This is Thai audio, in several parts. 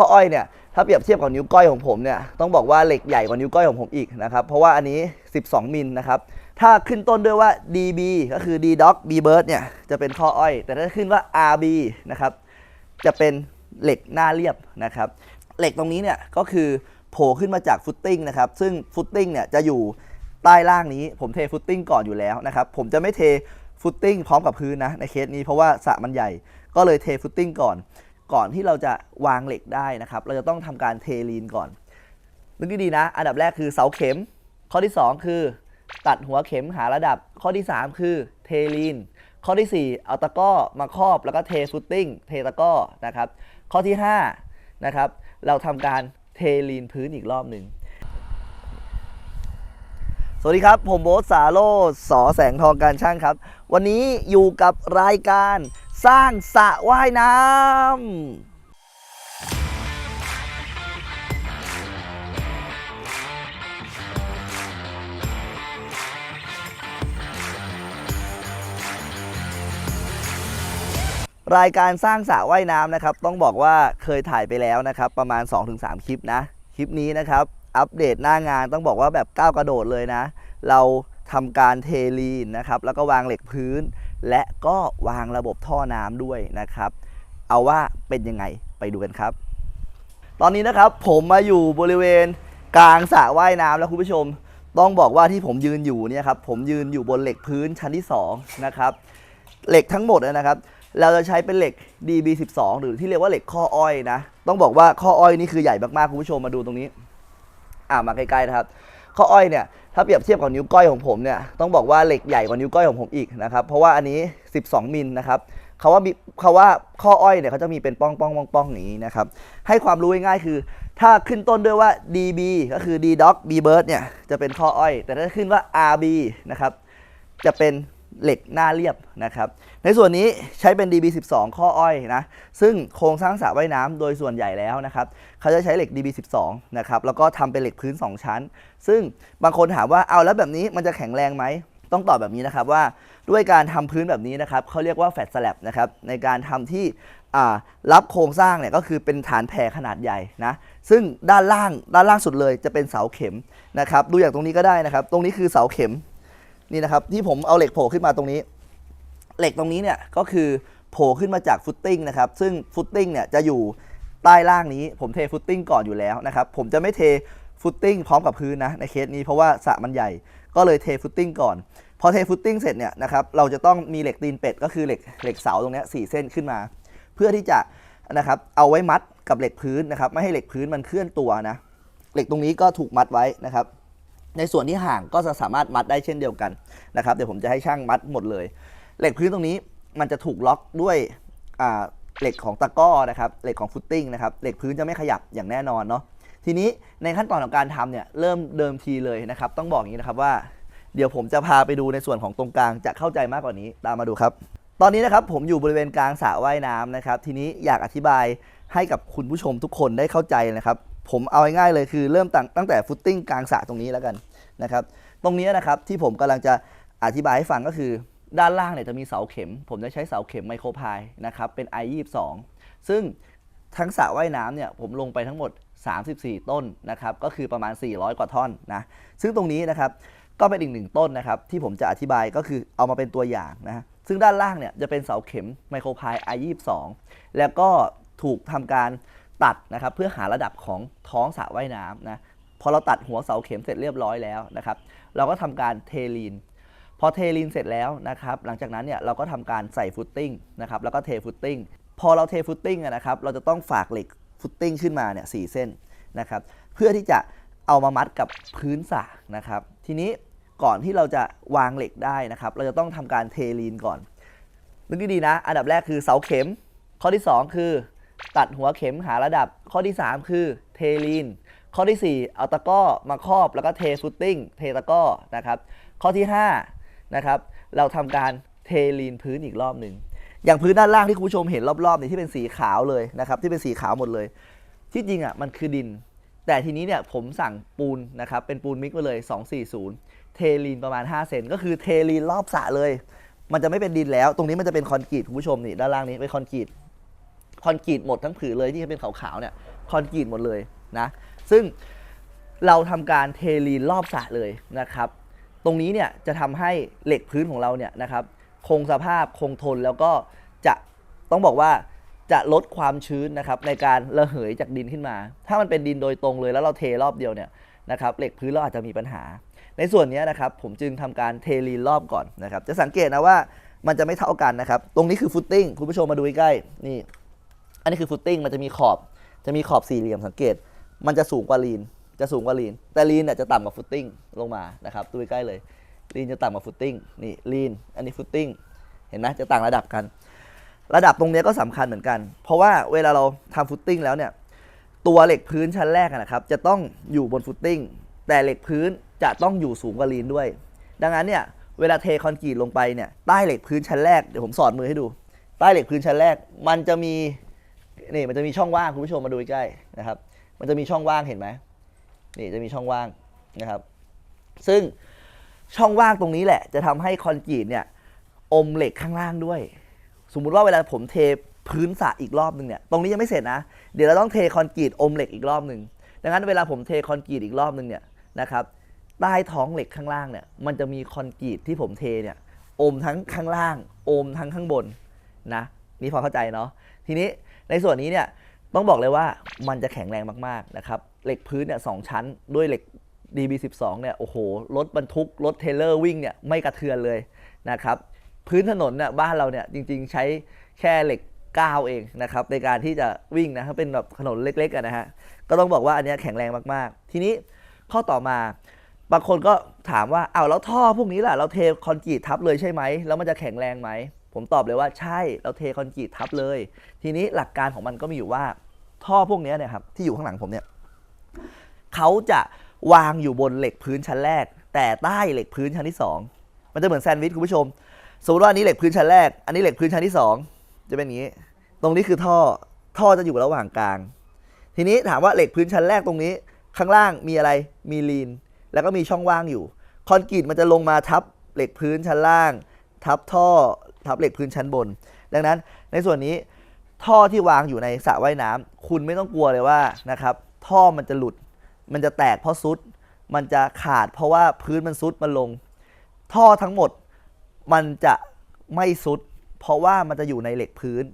ข้ออ้อยเนี่ยถ้าเปรียบเทียบกับนิ้วก้อยของผมเนี่ยต้องบอกว่าเหล็กใหญ่กว่านิ้วก้อยของผมอีกนะครับเพราะว่าอันนี้ 12 มิลนะครับถ้าขึ้นต้นด้วยว่า DB ก็คือ D Dog B Bird เนี่ยจะเป็นข้ออ้อย แต่ถ้าขึ้นว่า RB นะครับจะเป็นเหล็กหน้าเรียบนะครับเหล็กตรงนี้เนี่ยก็คือโผล่ขึ้นมาจากฟุตติ้งนะครับซึ่งฟุตติ้งเนี่ยจะอยู่ใต้ล่างนี้ผมเทฟุตติ้งก่อนอยู่แล้วนะครับผมจะไม่เทฟุตติ้งพร้อมกับพื้นนะในเคสนี้เพราะว่าสระมันใหญ่ก็เลยเทฟุตติ้งก่อน ก่อนที่เราจะวางเหล็กได้นะครับ เราจะต้องทำการเทลีนก่อนนึกดีๆนะ อันดับแรกคือเสาเข็ม ข้อที่ 2 คือ ตัดหัวเข็มหาระดับ ข้อที่ 3 คือเทลีน ข้อที่ 4 เอาตะก้อมาครอบแล้วก็เทฟุตติ้ง เทตะก้อนะครับ ข้อที่5นะครับ เราทำการเทลีนพื้นอีกรอบหนึ่งสวัสดีครับ ผมโบ๊ทสาโรจน์สอแสงทองการช่างครับ วันนี้อยู่กับรายการ สร้างสระว่ายน้ำรายการสร้างสระว่ายน้ำนะครับ ต้องบอกว่าเคยถ่ายไปแล้วนะครับ ประมาณ 2-3 คลิปนะ คลิปนี้นะครับ อัปเดตหน้างานต้องบอกว่าแบบก้าวกระโดดเลยนะ เราทำการเทลีนนะครับ แล้วก็วางเหล็กพื้น และก็วางระบบท่อน้ำด้วยนะครับ เอาว่าเป็นยังไงไปดูกันครับ ตอนนี้นะครับผมมาอยู่บริเวณกลางสระว่ายน้ำแล้วคุณผู้ชม ต้องบอกว่าที่ผมยืนอยู่เนี่ยครับผมยืนอยู่บนเหล็กพื้นชั้นที่สองนะครับเหล็กทั้งหมดนะครับ เราจะใช้เป็นเหล็ก DB12 หรือที่เรียกว่าเหล็กข้ออ้อยนะ ต้องบอกว่าข้ออ้อยนี่คือใหญ่มากๆคุณผู้ชมมาดูตรงนี้ อ่ามาใกล้ๆนะครับ ข้ออ้อยเนี่ย ถ้าเปรียบเทียบกับนิ้วก้อยของผมเนี่ยต้องบอกว่าเหล็กใหญ่กว่านิ้วก้อยของผมอีกนะครับเพราะว่าอันนี้ 12 มิลนะครับเขาว่าเขาว่าข้ออ้อยเนี่ยเขาจะมีเป็นป้องป้องป้องป้องอย่างนี้นะครับให้ความรู้ง่ายๆคือ ถ้าขึ้นต้นด้วยว่า DB ก็คือ D Dog B Bird เนี่ยจะเป็นข้ออ้อย แต่ถ้าขึ้นว่า RB นะครับจะเป็น เหล็กหน้าเรียบนะครับ ในส่วนนี้ใช้เป็น DB12 ข้ออ้อยนะ ซึ่งโครงสร้างสระว่ายน้ำโดยส่วนใหญ่แล้วนะครับ เขาจะใช้เหล็ก DB12 นะครับ แล้วก็ทำเป็นเหล็กพื้น 2 ชั้น ซึ่งบางคนถามว่าเอาแล้วแบบนี้มันจะแข็งแรงไหม ต้องตอบแบบนี้นะครับว่าด้วยการทำพื้นแบบนี้นะครับเขาเรียกว่าแฟลตสแลบนะครับ ในการทำที่รับโครงสร้างเนี่ยก็คือเป็นฐานแผ่ขนาดใหญ่นะซึ่งด้านล่างด้านล่างสุดเลยจะเป็นเสาเข็มนะครับ ดูอย่างตรงนี้ก็ได้นะครับ ตรงนี้คือเสาเข็ม นี่นะครับที่ผมเอาเหล็กโผล่ขึ้นมาตรงนี้ เหล็กตรงนี้เนี่ยก็คือโผล่ขึ้นมาจากฟุตติ้งนะครับซึ่งฟุตติ้งเนี่ยจะอยู่ใต้ล่างนี้ผมเทฟุตติ้งก่อนอยู่แล้วนะครับผมจะไม่เทฟุตติ้งพร้อมกับพื้นนะในเคสนี้เพราะว่าสระมันใหญ่ ก็เลยเทฟุตติ้งก่อน พอเทฟุตติ้งเสร็จเนี่ยนะครับเราจะต้องมีเหล็กตีนเป็ดก็คือเหล็กเหล็กเสาตรงนี้สี่เส้นขึ้นมา เพื่อที่จะนะครับเอาไว้มัดกับเหล็กพื้นนะครับไม่ให้เหล็กพื้นมันเคลื่อนตัวนะเหล็กตรงนี้ก็ถูกมัดไว้นะครับ ในส่วนที่ห่างก็จะสามารถมัดได้เช่นเดียวกันนะครับเดี๋ยวผมจะให้ช่างมัดหมดเลย เหล็กพื้นตรงนี้มันจะถูกล็อกด้วยเหล็กของตะก้อนะครับเหล็กของฟุตติ้งนะครับเหล็กพื้นจะไม่ขยับอย่างแน่นอนเนาะทีนี้ในขั้นตอนของการทำเนี่ยเริ่มเดิมทีเลยนะครับต้องบอกอย่างนี้นะครับว่า เดี๋ยวผมจะพาไปดูในส่วนของตรงกลางจะเข้าใจมากกว่านี้ตามมาดูครับ ตอนนี้นะครับผมอยู่บริเวณกลางสระว่ายน้ำนะครับ ทีนี้อยากอธิบายให้กับคุณผู้ชมทุกคนได้เข้าใจนะครับ ผมเอาง่ายๆเลยคือเริ่มตั้งตั้งแต่ฟุตติ้งกลางสระตรงนี้แล้วกันนะครับ ตรงนี้นะครับที่ผมกำลังจะอธิบายให้ฟังก็คือด้านล่างเนี่ยจะมีเสาเข็ม ผมจะใช้เสาเข็มไมโครพายนะครับเป็น I22 ซึ่งทั้งสระว่ายน้ำเนี่ยผมลงไปทั้งหมด 34 ต้นนะครับก็คือประมาณ 400 กว่าท่อนนะซึ่งตรงนี้นะครับก็เป็นอีกหนึ่งต้นนะครับที่ผมจะอธิบายก็คือเอามาเป็นตัวอย่างนะซึ่งด้านล่างเนี่ยจะเป็นเสาเข็มไมโครพาย I22 แล้วก็ถูกทำการ ตัดนะครับเพื่อหาระดับของท้องสระว่ายน้ำนะพอเราตัดหัวเสาเข็มเสร็จเรียบร้อยแล้วนะครับ เราก็ทำการเทลีน พอเทลีนเสร็จแล้วนะครับ หลังจากนั้นเนี่ยเราก็ทำการใส่ฟุตติ้งนะครับแล้วก็เทฟุตติ้งพอเราเทฟุตติ้งนะครับ เราจะต้องฝากเหล็กฟุตติ้งขึ้นมาเนี่ยสเส้นนะครับ เพื่อที่จะเอามามัดกับพื้นสระนะครับ ทีนี้ก่อนที่เราจะวางเหล็กได้นะครับ เราจะต้องทำการเทลีนก่อนนึกดีๆนะ อันดับแรกคือเสาเข็ม ข้อที่ 2 คือ ตัดหัวเข็มหาระดับ ข้อที่ 3 คือเทลีน ข้อที่ 4 เอาตะก้อมาครอบแล้วก็เทฟุตติ้ง เทตะก้อนะครับ ข้อที่5นะครับ เราทำการเทลีนพื้นอีกรอบหนึ่ง อย่างพื้นด้านล่างที่คุณผู้ชมเห็นรอบๆเนี่ยที่เป็นสีขาวเลยนะครับ ที่เป็นสีขาวหมดเลย ที่จริงอะมันคือดิน แต่ทีนี้เนี่ยผมสั่งปูนนะครับ เป็นปูนมิกมาเลย 240 เทลีนประมาณ 5 เซน ก็คือเทลีนรอบสระเลย มันจะไม่เป็นดินแล้ว ตรงนี้มันจะเป็นคอนกรีตคุณผู้ชมนี่ด้านล่างนี้เป็นคอนกรีต คอนกรีตหมดทั้งผืนเลยที่เป็นขาวๆเนี่ยคอนกรีตหมดเลยนะซึ่งเราทำการเทลีนรอบสระเลยนะครับ ตรงนี้เนี่ยจะทำให้เหล็กพื้นของเราเนี่ยนะครับคงสภาพคงทนแล้วก็จะต้องบอกว่าจะลดความชื้นนะครับในการระเหยจากดินขึ้นมา ถ้ามันเป็นดินโดยตรงเลยแล้วเราเทรอบเดียวเนี่ยนะครับเหล็กพื้นเราอาจจะมีปัญหา ในส่วนนี้นะครับผมจึงทำการเทลีนรอบก่อนนะครับ จะสังเกตนะว่ามันจะไม่เท่ากันนะครับ ตรงนี้คือฟุตติ้งคุณผู้ชมมาดูใกล้ๆนี่ อันนี้คือฟุตติ้งมันจะมีขอบ จะมีขอบสี่เหลี่ยมสังเกต มันจะสูงกว่าลีน จะสูงกว่าลีน แต่ลีนเนี่ยจะต่ำกว่าฟุตติ้งลงมานะครับดูใกล้เลยลีนจะต่ำกว่าฟุตติ้งนี่ลีนอันนี้ฟุตติ้งเห็นไหมจะต่างระดับกัน ระดับตรงนี้ก็สำคัญเหมือนกัน เพราะว่าเวลาเราทำฟุตติ้งแล้วเนี่ยตัวเหล็กพื้นชั้นแรกนะครับจะต้องอยู่บนฟุตติ้งแต่เหล็กพื้นจะต้องอยู่สูงกว่าลีนด้วย ดังนั้นเนี่ยเวลาเทคอนกรีตลงไปเนี่ยใต้เหล็กพื้นชั้นแรกเดี๋ยวผมสอดมือให้ดู ใต้เหล็กพื้นชั้นแรก มันจะมี นี่มันจะมีช่องว่างคุณผู้ชมมาดูใกล้นะครับ มันจะมีช่องว่างเห็นไหมนี่จะมีช่องว่างนะครับ ซึ่งช่องว่างตรงนี้แหละ จะทำให้คอนกรีตเนี่ยอมเหล็กข้างล่างด้วย สมมุติว่าเวลาผมเทพื้นสระอีกรอบหนึ่งเนี่ยตรงนี้ยังไม่เสร็จนะ เดี๋ยวเราต้องเทคอนกรีตอมเหล็กอีกรอบหนึ่งดังนั้นเวลาผมเทคอนกรีตอีกรอบหนึ่งเนี่ยนะครับใต้ท้องเหล็กข้างล่างเนี่ยมันจะมีคอนกรีตที่ผมเทเนี่ยอมทั้งข้างล่างอมทั้งข้างบนนะนี่พอเข้าใจเนาะทีนี้ ในส่วนนี้เนี่ยต้องบอกเลยว่ามันจะแข็งแรงมากๆนะครับเหล็กพื้นเนี่ยสองชั้นด้วยเหล็ก DB12 เนี่ยโอ้โหรถบรรทุกรถเทลเลอร์วิ่งเนี่ยไม่กระเทือนเลยนะครับพื้นถนนเนี่ยบ้านเราเนี่ยจริงๆ ใช้แค่เหล็กก้าวเองนะครับในการที่จะวิ่งนะถ้าเป็นแบบถนนเล็กๆนะฮะก็ต้องบอกว่าอันนี้แข็งแรงมากๆ ทีนี้ข้อต่อมาบางคนก็ถามว่าเอาแล้วท่อพวกนี้ล่ะเราเทคอนกรีตทับเลยใช่ไหมแล้วมันจะแข็งแรงไหม ผมตอบเลยว่าใช่เราเทคอนกรีตทับเลย ทีนี้หลักการของมันก็มีอยู่ว่า ท่อพวกนี้เนี่ยครับที่อยู่ข้างหลังผมเนี่ยเขาจะวางอยู่บนเหล็กพื้นชั้นแรก แต่ใต้เหล็กพื้นชั้นที่สองมันจะเหมือนแซนด์วิชคุณผู้ชม สมมติว่าอันนี้เหล็กพื้นชั้นแรก อันนี้เหล็กพื้นชั้นที่สองจะเป็นอย่างนี้ ตรงนี้คือท่อท่อจะอยู่ระหว่างกลาง ทีนี้ถามว่าเหล็กพื้นชั้นแรกตรงนี้ ข้างล่างมีอะไรมีลีน แล้วก็มีช่องว่างอยู่คอนกรีตมันจะลงมาทับเหล็กพื้นชั้นล่าง ทับท่อ ทับเหล็กพื้นชั้นบน ดังนั้นในส่วนนี้ท่อที่วางอยู่ในสระว่ายน้ำคุณไม่ต้องกลัวเลยว่านะครับท่อมันจะหลุด มันจะแตกเพราะซุด มันจะขาดเพราะว่าพื้นมันซุดมันลง ท่อทั้งหมดมันจะไม่ซุด เพราะว่ามันจะอยู่ในเหล็กพื้น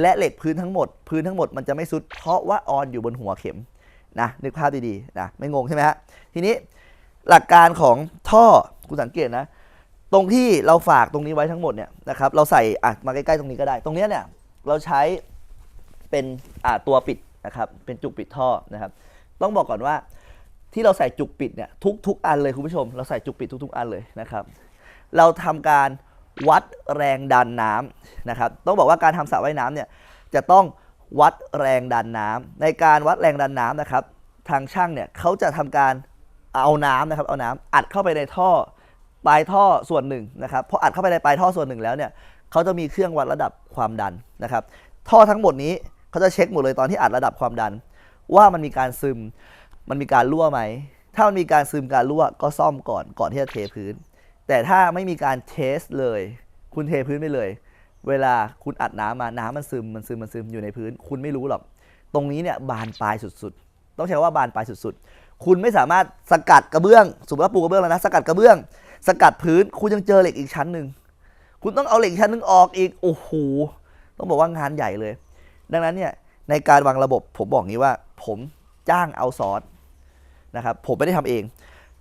และเหล็กพื้นทั้งหมด พื้นทั้งหมดมันจะไม่ซุด เพราะว่าออนอยู่บนหัวเข็มนะนึกภาพดีๆนะไม่งงใช่ไหมฮะทีนี้หลักการของท่อคุณสังเกตนะ ตรงที่เราฝากตรงนี้ไว้ทั้งหมดเนี่ยนะครับเราใส่อะมาใกล้ๆตรงนี้ก็ได้ ตรงเนี้ยเนี่ยเราใช้เป็นอ่าตัวปิดนะครับเป็นจุกปิดท่อนะครับ ต้องบอกก่อนว่าที่เราใส่จุกปิดเนี่ยทุกทุกอันเลยคุณผู้ชม เราใส่จุกปิดทุก ๆ อันเลยนะครับ เราทำการวัดแรงดันน้ำนะครับ ต้องบอกว่าการทำสระว่ายน้ำเนี่ยจะต้องวัดแรงดันน้ำในการวัดแรงดันน้ำนะครับ ทางช่างเนี่ยเขาจะทำการเอาน้ำนะครับเอาน้ำอัดเข้าไปในท่อ ปลายท่อส่วนหนึ่งนะครับพออัดเข้าไปในปลายท่อส่วนหนึ่งแล้วเนี่ยเขาจะมีเครื่องวัดระดับความดันนะครับ ท่อทั้งหมดนี้เขาจะเช็คหมดเลยตอนที่อัดระดับความดัน ว่ามันมีการซึม มันมีการรั่วไหม ถ้ามันมีการซึมการรั่วก็ซ่อมก่อนก่อนที่จะเทพื้น แต่ถ้าไม่มีการเทสเลย คุณเทพื้นไปเลย เวลาคุณอัดน้ำมาน้ำมันซึมมันซึมมันซึมอยู่ในพื้น คุณไม่รู้หรอก ตรงนี้เนี่ยบานปลายสุดๆ ต้องใช้ว่าบานปลายสุดๆ คุณไม่สามารถสกัดกระเบื้องสมมติว่าปูกระเบื้องแล้วนะสกัดกระเบื้อง สกัดพื้นคุณยังเจอเหล็กอีกชั้นหนึ่งคุณต้องเอาเหล็กชั้นหนึ่งออกอีกโอ้โหต้องบอกว่างานใหญ่เลย ดังนั้นเนี่ยในการวางระบบผมบอกงี้ว่า ผมจ้างเอาซอสนะครับผมไม่ได้ทำเอง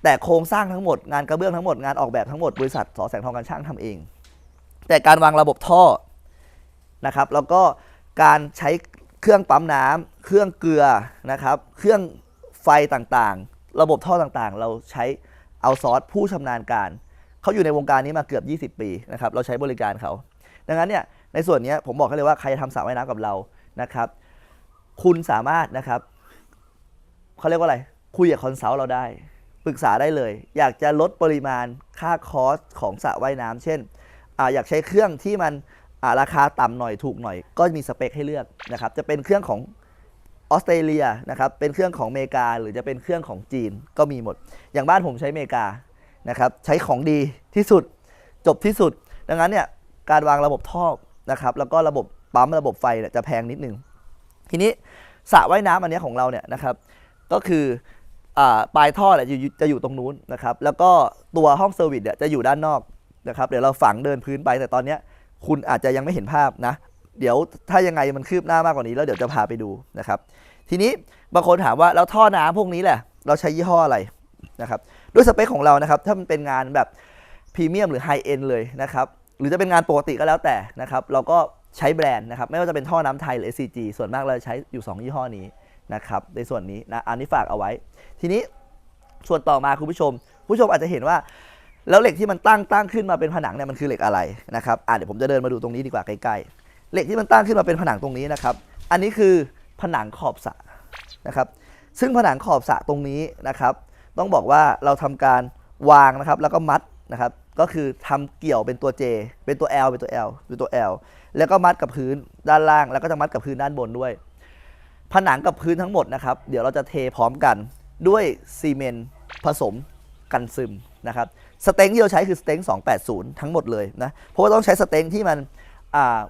แต่โครงสร้างทั้งหมดงานกระเบื้องทั้งหมดงานออกแบบทั้งหมดบริษัทสอแสงทองการช่างทำเอง แต่การวางระบบท่อนะครับแล้วก็การใช้เครื่องปั๊มน้ำเครื่องเกลือนะครับ เครื่องไฟต่างๆ ระบบท่อต่างๆ เราใช้ เอาซอสผู้ชำนาญการ เขาอยู่ในวงการนี้มาเกือบ 20 ปีนะครับ เราใช้บริการเขา ดังนั้นเนี่ย ในส่วนนี้ผมบอกให้เลยว่าใครจะทำสระว่ายน้ำกับเรา นะครับ คุณสามารถนะครับ เขาเรียกว่าอะไร คุยกับคอนซัลท์เราได้ ปรึกษาได้เลย อยากจะลดปริมาณค่าคอสของสระว่ายน้ำเช่นออยากใช้เครื่องที่มันราคาต่ำหน่อยถูกหน่อย ก็มีสเปคให้เลือกนะครับ จะเป็นเครื่องของ ออสเตรเลียนะครับเป็นเครื่องของอเมริกาหรือจะเป็นเครื่องของจีนก็มีหมด อย่างบ้านผมใช้อเมริกานะครับใช้ของดีที่สุดจบที่สุด ดังนั้นเนี่ยการวางระบบท่อนะครับแล้วก็ระบบปั๊มระบบไฟเนี่ยจะแพงนิดนึง ทีนี้สระว่ายน้ำอันนี้ของเราเนี่ยนะครับก็คืออปลายท่อเนี่ยจะอยู่จะอยู่ตรงนู้นนะครับแล้วก็ตัวห้องเซอร์วิสเนี่ยจะอยู่ด้านนอกนะครับเดี๋ยวเราฝังเดินพื้นไปแต่ตอนนี้คุณอาจจะยังไม่เห็นภาพนะ เดี๋ยวถ้ายังไงมันคืบหน้ามากกว่านี้แล้วเดี๋ยวจะพาไปดูนะครับ ทีนี้บางคนถามว่าแล้วท่อน้ำพวกนี้แหละ เราใช้ยี่ห้ออะไรนะครับด้วยสเปคของเรานะครับ ถ้ามันเป็นงานแบบพรีเมียมหรือไฮเอ็นเลยนะครับหรือจะเป็นงานปกติก็แล้วแต่นะครับ เราก็ใช้แบรนด์นะครับ ไม่ว่าจะเป็นท่อน้ำไทยหรือ SCG ส่วนมากเราใช้อยู่ 2 ยี่ห้อนี้นะครับ ในส่วนนี้นะอันนี้ฝากเอาไว้ ทีนี้ส่วนต่อมาคุณผู้ชม ผู้ชมอาจจะเห็นว่า แล้วเหล็กที่มันตั้งตั้งขึ้นมาเป็นผนังเนี่ยมันคือเหล็กอะไรนะครับอะเดี๋ยวผมจะเดินมาดูตรงนี้ดีกว่าใกล้ๆ เหล็กที่มันตั้งขึ้นมาเป็นผนังตรงนี้นะครับ อันนี้คือผนังขอบสระนะครับ ซึ่งผนังขอบสระตรงนี้นะครับ ต้องบอกว่าเราทำการวางนะครับ แล้วก็มัดนะครับ ก็คือทำเกี่ยวเป็นตัว J เป็นตัว L เป็นตัว L เป็นตัว L แล้วก็มัดกับพื้นด้านล่าง แล้วก็จะมัดกับพื้นด้านบนด้วย ผนังกับพื้นทั้งหมดนะครับ เดี๋ยวเราจะเทพร้อมกันด้วยซีเมนต์ผสมกันซึมนะครับ สเต็งที่เราใช้คือสเต็ง280 ทั้งหมดเลยนะ เพราะว่าต้องใช้สเต็งที่มัน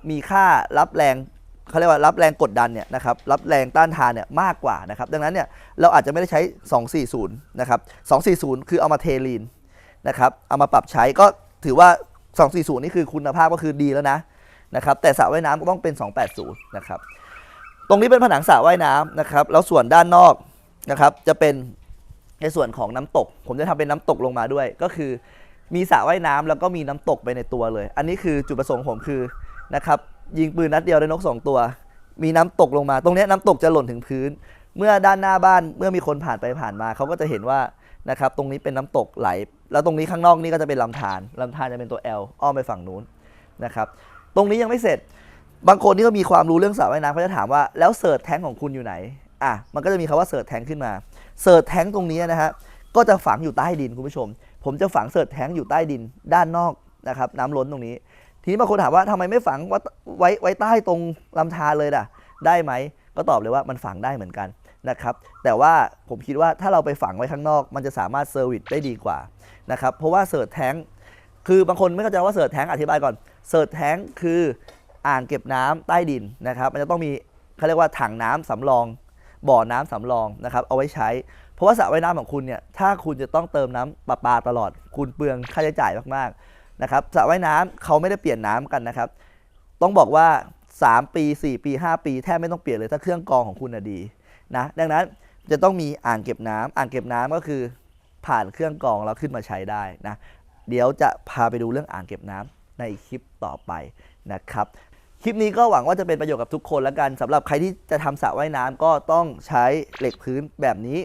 มีค่ารับแรงเขาเรียกว่ารับแรงกดดันเนี่ยนะครับรับแรงต้านทานเนี่ยมากกว่านะครับดังนั้นเนี่ยเราอาจจะไม่ได้ใช้ 240 นะครับ 240 คือเอามาเทลีนนะครับเอามาปรับใช้ก็ถือว่า 240 นี่คือคุณภาพก็คือดีแล้วนะนะครับแต่สระว่ายน้ำก็ต้องเป็น 280 นะครับตรงนี้เป็นผนังสระว่ายน้ำนะครับแล้วส่วนด้านนอกนะครับจะเป็นในส่วนของน้ำตก ผมจะทำเป็นน้ำตกลงมาด้วย ก็คือมีสระว่ายน้ำแล้วก็มีน้ำตกไปในตัวเลย อันนี้คือจุดประสงค์ผมคือ นะครับยิงปืนนัดเดียวได้นกสองตัว มีน้ำตกลงมา ตรงนี้น้ำตกจะหล่นถึงพื้น เมื่อด้านหน้าบ้านเมื่อมีคนผ่านไปผ่านมาเขาก็จะเห็นว่านะครับตรงนี้เป็นน้ำตกไหล แล้วตรงนี้ข้างนอกนี่ก็จะเป็นลำธารลำธารจะเป็นตัว L อ้อมไปฝั่งนู้นนะครับตรงนี้ยังไม่เสร็จบางคนที่ก็มีความรู้เรื่องสระว่ายน้ำเขาจะถามว่าแล้วเสิร์ชแท้งของคุณอยู่ไหนอะมันก็จะมีคำว่าเสิร์ชแท้งขึ้นมาเสิร์ชแท้งตรงนี้นะฮะก็จะฝังอยู่ใต้ดินคุณผู้ชม ผมจะฝังเสิร์ชแท้งอยู่ใต้ดินด้านนอกนะครับน้ำล้นตรงนี้ ทีนี้บางคนถามว่าทำไมไม่ฝังไว้ไว้ใต้ตรงลำธารเลยล่ะ ได้ไหมก็ตอบเลยว่ามันฝังได้เหมือนกันนะครับ แต่ว่าผมคิดว่าถ้าเราไปฝังไว้ข้างนอก มันจะสามารถเซอร์วิสได้ดีกว่านะครับ เพราะว่าเสิร์ชแท้งคือบางคนไม่เข้าใจว่าเสิร์ชแท้งอธิบายก่อนเสิร์ชแท้งคืออ่างเก็บน้ำใต้ดินนะครับ มันจะต้องมีเขาเรียกว่าถังน้ำสำรอง บ่อน้ำสำรองนะครับ เอาไว้ใช้ เพราะว่าสระว่ายน้ำของคุณเนี่ย ถ้าคุณจะต้องเติมน้ำประปาตลอด คุณเปลืองค่าใช้จ่ายมากๆ นะครับสระว่ายน้ำเขาไม่ได้เปลี่ยนน้ำกันนะครับ ต้องบอกว่า 3 ปี 4 ปี 5 ปี แทบไม่ต้องเปลี่ยนเลยถ้าเครื่องกรองของคุณดีนะดังนั้นจะต้องมีอ่างเก็บน้ำอ่างเก็บน้ำก็คือผ่านเครื่องกรองแล้วขึ้นมาใช้ได้นะเดี๋ยวจะพาไปดูเรื่องอ่างเก็บน้ำในคลิปต่อไปนะครับ คลิปนี้ก็หวังว่าจะเป็นประโยชน์กับทุกคนแล้วกันสำหรับใครที่จะทำสระว่ายน้ำก็ต้องใช้เหล็กพื้นแบบนี้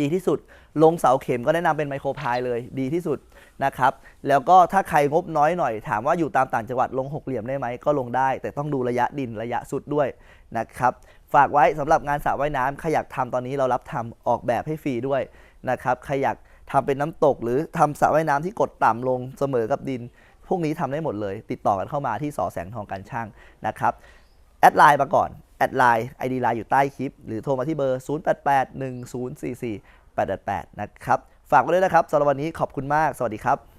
ดีที่สุดลงเสาเข็มก็แนะนำเป็นไมโครพายเลย ดีที่สุด นะครับ แล้วก็ถ้าใครงบน้อยหน่อย ถามว่าอยู่ตามต่างจังหวัดลงหกเหลี่ยมได้ไหมก็ลงได้ แต่ต้องดูระยะดินระยะสุดด้วยนะครับ ฝากไว้สำหรับงานสระว่ายน้ำใครอยากทำตอนนี้เรารับทำออกแบบให้ฟรีด้วยนะครับใครอยากทำเป็นน้ำตก หรือทำสระว่ายน้ำที่กดต่ำลงเสมอกับดิน พวกนี้ทำได้หมดเลย ติดต่อกันเข้ามาที่สอแสงทองการช่างนะครับแอดไลน์มาก่อนแอดไลน์ ID ไลน์อยู่ใต้คลิป หรือโทรมาที่เบอร์ 0881044888 นะครับ ฝากไว้ด้วยนะครับสำหรับวันนี้ขอบคุณมาก สวัสดีครับ